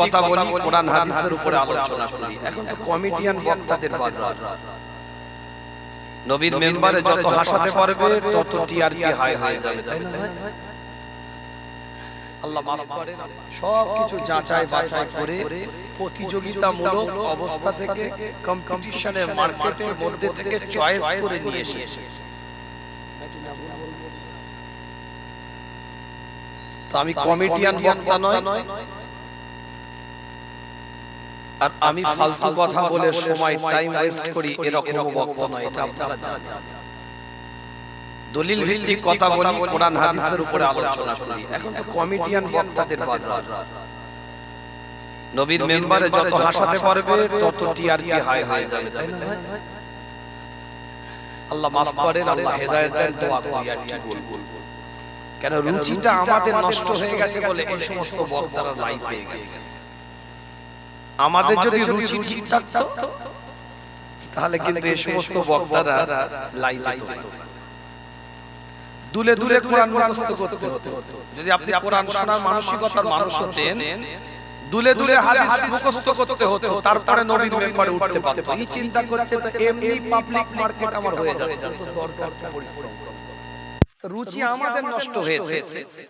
কথা বলি কোরআন হাদিসের উপরে আলোচনা করি। এখন তো কমেডিয়ান বক্তাদের বাজার। নবীর মেম্বারে যত হাসাতে পারবে তত টিআরপি হাই হয়ে যাবে তাই না? আল্লাহ মাফ করেন। সব কিছু যাচাই বাছাই করে প্রতিযোগিতামূলক অবস্থা থেকে কম্পিটিশনের মার্কেটের মধ্যে থেকে চয়েস করে নিয়ে এসেছে। তো আমি কমেডিয়ান বক্তা নয়। আর আমি ফালতু কথা বলে সময় টাইম ওয়েস্ট করি এরকম বক্তা নয় এটা আপনারা জানেন। দলিল ভিত্তিক কথা বলি কোরআন হাদিসের উপরে আলোচনা করি। এখন তো কমেডিয়ান বক্তাদের বাজার। নবীর মেম্বারে যত হাসাতে পারবে তত টিআরপি হাই হয়ে যাবে তাই না ভাই? আল্লাহ মাফ করেন আল্লাহ হেদায়েত দেন দোয়া করি আর কি বলব? কেন রুচিটা আমাদের নষ্ট হয়ে গেছে বলে এই সমস্ত বক্তারা লাইভ পেয়ে গেছে। আমাদের যদি রুচি ঠিক থাকতো তাহলে কিন্তু এই সমস্ত বক্তারা পেতো না। দুলে দুলে কোরআন মুখস্থ করতে হতো। যদি আপনি কোরআন শোনার মানসিকতার মানুষ হতেন দুলে দুলে হাদিস মুখস্থ করতে হতো তারপরে নবীর মেম্বারে উঠতে পারতো। এই চিন্তা করছে তো এমনি পাবলিক মার্কেট আমার হয়ে যাচ্ছে। তো দরকার পরিশ্রম। রুচি আমাদের নষ্ট হয়েছে।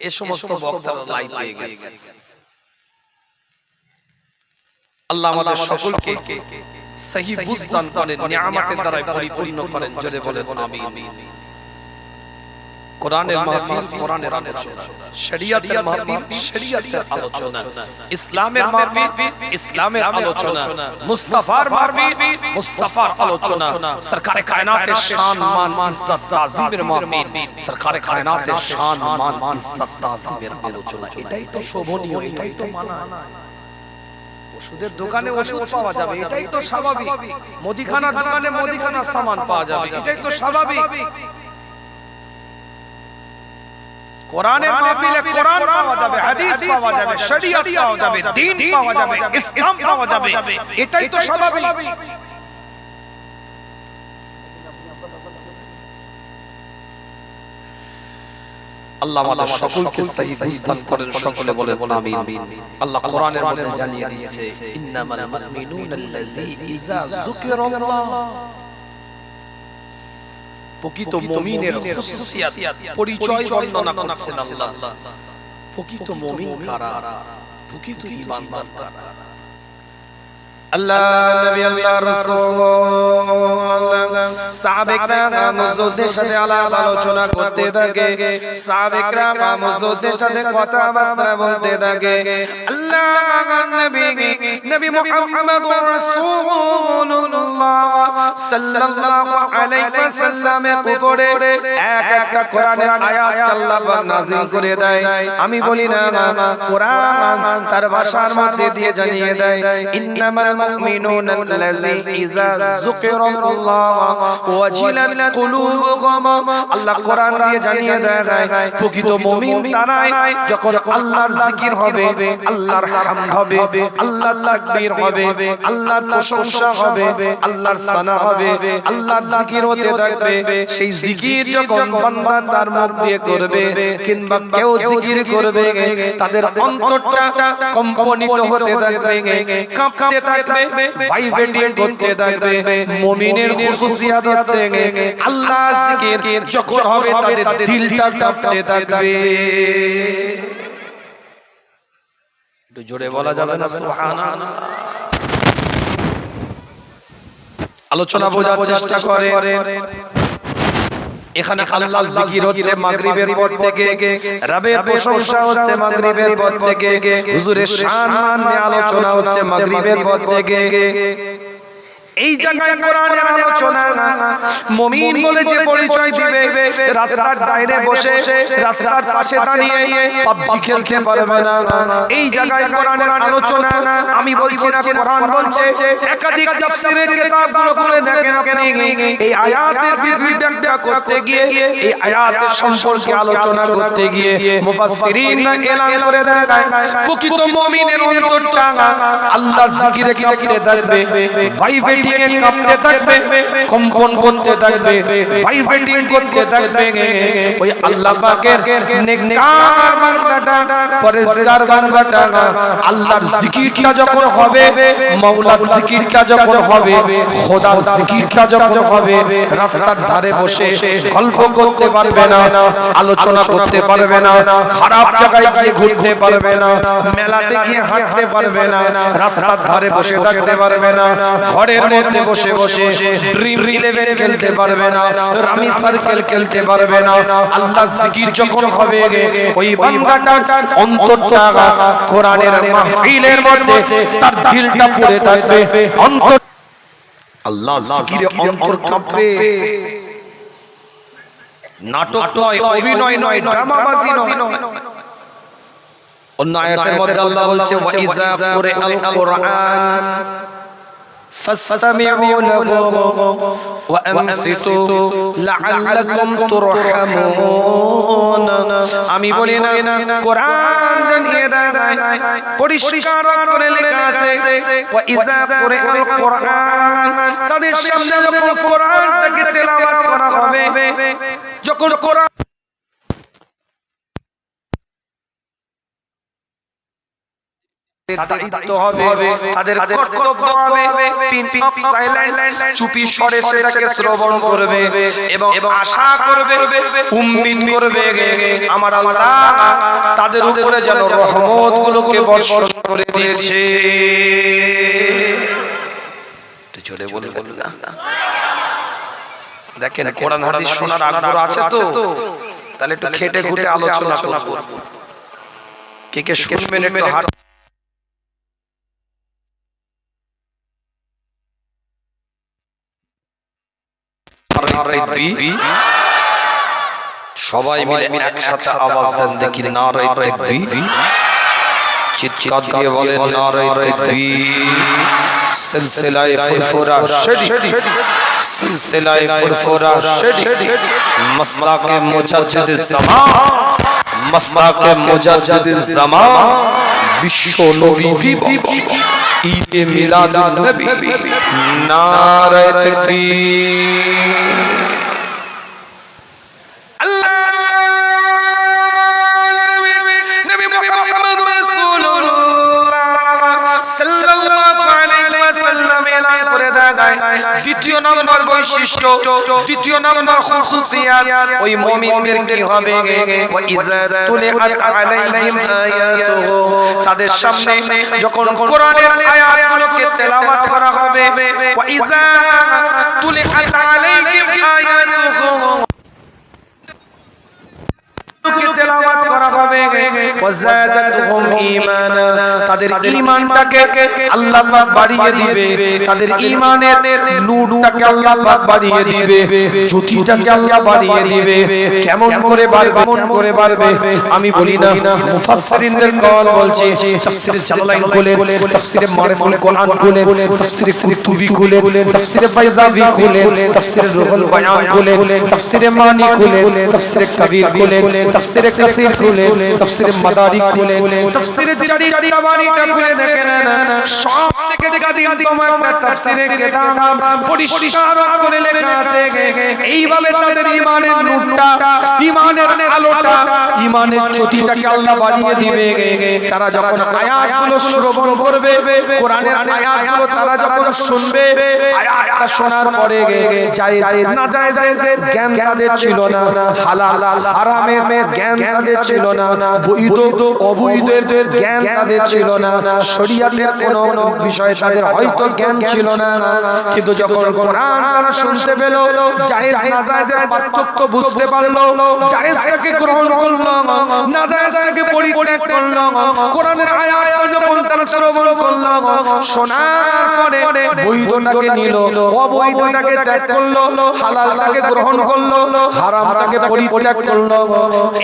এ সমস্ত বক্তারা লাইভ পেয়ে গেছে। আল্লাহ আমাদের সকলকে সহি বুঝদান করেন নিয়ামতের দ্বারা পরিপূর্ণ করেন জোরে বলেন আমিন। কোরআনের মাহফিল কোরআনের আলোচনা। শরিয়তের মাহফিল শরিয়তের আলোচনা। ইসলামের মাহফিল ইসলামের আলোচনা। মুস্তাফার মাহফিল মুস্তাফার আলোচনা। সরকারে কায়নাতের শান মান ইজ্জত তাজিমের মাহফিল। সরকারে কায়নাতের শান মান ইজ্জত তাজিমের আলোচনা। এটাই তো শোভনীয় এটাই তো মানা ওষুধের দোকানে ওষুধ পাওয়া যাবে। এটাই তো স্বাভাবিক। মুদিখানার দোকানে মুদিখানার সামান পাওয়া যাবে। এটাই তো স্বাভাবিক। কোরআনের মাহফিলে কোরআন পাওয়া যাবে হাদিস পাওয়া যাবে শরীয়ত পাওয়া যাবে দ্বীন পাওয়া যাবে ইসলাম পাওয়া যাবে। এটাই তো স্বাভাবিক। আল্লাহ আমাদের সকলকে সহি বুঝদান করেন সকলে বলে আমিন। আল্লাহ কোরআনের মধ্যে জানিয়ে দিয়েছে ইন্নামাল মুমিনুনাল্লাযী ইযা যুকিরাল্লাহ। প্রকৃত মুমিনের খুসুসিয়াত পরিচয় বর্ণনা করছেন আল্লাহ। প্রকৃত মুমিন কারা? প্রকৃত ঈমানদার কারা? আল্লাহ, নবী আল্লাহ রাসূল সাহাবেকরা মুজদ্দের সাথে আলাপ আলোচনা করতে থাকে সাহাবেকরা মুজদ্দের সাথে কথাবার্তা বলতে থাকে। সাল্লাল্লাহু আলাইহি ওয়াসাল্লামের উপরে এক একটা কোরআনের আয়াত আল্লাহ নাযিল করে দেয়। আমি বলি, না কোরআন তার ভাষার মধ্যে দিয়ে জানিয়ে দেয়। ইন্নামাল মুমিনুনা আল্লাযী ইযা যুকিরাল্লাহ ওয়াজিলাত কুলুবুহুম আল্লাহ কোরআন দিয়ে জানিয়ে দেয় প্রকৃত মুমিন তারাই যখন আল্লাহর জিকির হবে, আল্লাহর হামদ হবে, আল্লাহর তাকবীর হবে, আল্লাহর প্রশংসা হবে, আল্লাহর সানা হবে। আল্লাহর জিকির থাকবে। সেই জিকির যখন বান্দা তার মুখ দিয়ে করবে, কিংবা কেউ জিকির করবে, তাদের অন্তরটা কম্পনিত হতে থাকবে, কাঁপতে থাকবে ভাইব্রেটিং করতে থাকবে, মুমিনের খুশুসিয়াত হচ্ছে আল্লাহ জিকির যখন হবে, তাদের দিলটা কাঁপতে থাকবে। একটু জোরে বলা যাবে না, সুবহানাল্লাহ? আলোচনা বোঝার চেষ্টা করে এখানে আল্লাহ জিকির হচ্ছে মাগরিবের পর থেকে। রবের প্রশংসা হচ্ছে মাগরিবের পর থেকে। হুজুরের শান মান নিয়ে আলোচনা হচ্ছে মাগরিবের পর থেকে। এই জায়গায় কোরআনের আলোচনা মুমিন বলে যে পরিচয় দিবে রাস্তার বাইরে বসে রাস্তার পাশে দাঁড়িয়ে পাবজি খেলতে পারবে না। এই জায়গায় কোরআনের আলোচনা আমি বলছি না কোরআন বলছে একাধিক তাফসীরের কিতাবগুলো খুলে দেখেন আপনি। এই আয়াতের ব্যাখ্যা করতে গিয়ে এই আয়াতের সম্পর্কে আলোচনা করতে গিয়ে মুফাসসিরিনরা এলান করে দেয় প্রকৃত মুমিনের অন্তরটা আল্লাহর জিকিরে কাঁপতে থাকবে ভাইব্রেট ভাইব্রেটিং এ কাঁপতে থাকবে, কম্পন করতে থাকবে ভাইব্রেটিং করতে থাকবে, ওই আল্লাহ পাকের নেককার বান্দাটা, পরিষ্কার বান্দাটা আল্লাহর জিকিরটা যখন হবে মাওলার জিকিরটা যখন হবে, খোদার জিকিরটা যখন হবে, রাস্তার ধারে বসে গল্প করতে পারবে না, আলোচনা করতে পারবে না, খারাপ জায়গায় গিয়ে ঘুরতে পারবে না, মেলাতে গিয়ে হাঁটতে পারবে না, রাস্তার ধারে বসে থাকতে পারবে না, ঘরের মধ্যে বসে বসে ড্রিম ইলেভেন খেলতে পারবে না রামি সার্কেল খেলতে পারবে না। আল্লাহ জিকির যখন হবে, ওই বান্দাটা অন্তরটা কোরআনের মাহফিলের মধ্যে তার দিলটা পড়ে থাকবে। অন্তর আল্লাহ জিকিরে অন্তর কাঁপবে নাটক নয়, অভিনয় নয়, ড্রামাবাজি নয়। অন্য আয়াতের মধ্যে আল্লাহ বলছে, ওয়া ইযা কুরআন। فاستمعوا له وانصتوا لعلكم ترحمون আমি বলি না কোরআন জানিয়ে দেয় পরিষ্কার করে লেখা আছে ওয়া ইযা কুরআল কুরআন তাদের সামনে যখন কোরআনটাকে তেলাওয়াত করা হবে যখন কোরআন দায়িত্ব হবে তাদের কর্তব্য হবে। পিন পিন সাইলেন্ট চুপি স্বরে সেটাকে শ্রবণ করবে এবং আশা করবে উম্মিদ করবে আমার আল্লাহ তাদের উপরে যেন রহমত গুলোকে বর্ষণ করে দিয়েছে। জোরে বলে বললাম দেখেন কোরআন হাদিস শোনার আগ্রহ আছে তো? তাহলে একটু খেটে খুঁটে আলোচনা করব। কে কে শুনবেন একটু হাত সবাই মিলে একসাথে আওয়াজ দেন দেখি তাকবীর চিৎকার দিয়ে বলেন নারাই তাকবীর সিলসিলায়ে ফুরফুরা সিলসিলায়ে ফুরফুরা মাসলাকে মুজাদ্দিদ জামান মাসলাকে মুজাদ্দিদ জামান বিশ্ব নবী দিবস। ঈদে মিলাদুন নবী। নারায়ে তাকবীর ওই মুমিনদের কি হবে? ওয়া ইযা তুলিআত আলাইহিম তাদের সামনে যখন কোরআনের আয়াতগুলোকে তেলাওয়াত করা হবে, ওয়া ইযা তুলিআত আলাইহিম আয়াতুহু তেলাওয়াত করা হবে ওয়াজাদাতুহুম ঈমানা। তাদের ঈমানটাকে আল্লাহ পাক বাড়িয়ে দিবে। তাদের ঈমানের নূরটাকে আল্লাহ পাক বাড়িয়ে দিবে। জ্যোতিটাকে আল্লাহ বাড়িয়ে দিবে। কেমন করে বাড়বে কেমন করে বাড়বে আমি বলি না। মুফাসসিরিনদের কওয়াল বলছে তাফসীরে জালালাইন খুলে তাফসীরে মারিফুল কোরআন খুলে তাফসীরে কুরতুবি খুলে তাফসীরে খুলে তাফসীরে রুহুল বায়ান খুলে তাফসীরে মানি খুলে তাফসীরে কবির খুলে তফসিরে কাসির খুলে। তফসিরে মাদারিক খুলে তফসিরে চারি তাবারিটা খুলে দেখেন সব থেকে দেখা দিন তোমার তফসিরে কিতাব পরিষ্কার করে লেখা আছে এইভাবে তাদের ঈমানের নূরটা ঈমানের আলোটা ঈমানের জ্যোতিটাকে আল্লাহ বাড়িয়ে দিবে তারা যখন আয়াতগুলো শ্রবণ করবে কোরআনের আয়াতগুলো তারা যখন শুনবে আয়াতটা শোনার পরে জায়েজ না জায়েজের জ্ঞান তাদের ছিল না হালাল হারামের জ্ঞান তাদের ছিল না বৈধ অবৈধের জ্ঞান তাদের ছিল না শরীয়তের কোন বিষয়ে তাদের হয়তো জ্ঞান ছিল না। কিন্তু যখন কোরআন তারা শুনতে পেল জায়েজ না পার্থক্য বুঝতে পারল জায়েজটাকে গ্রহণ করল না পরিত্যাগ করল কোরআনের আয়াত যখন তারা শ্রবণ করল শোনার পরে বৈধটাকে নিল অবৈধটাকে ত্যাগ করল হালালটাকে গ্রহণ করল হারামটাকে পরিত্যাগ করল।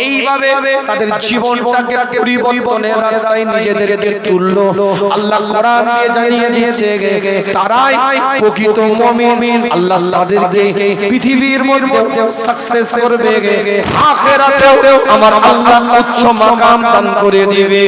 এইভাবে তাদের জীবনটাকে পরিবর্তনের রাস্তায় নিজেদেরকে তুললো। আল্লাহ কোরআন দিয়ে জানিয়ে দিয়েছে তারাই প্রকৃত মুমিন। আল্লাহ তাদেরকে পৃথিবীর মধ্যে সাকসেস করবে আখিরাতেও আমার আল্লাহ উচ্চ মাকাম দান করে দিবে।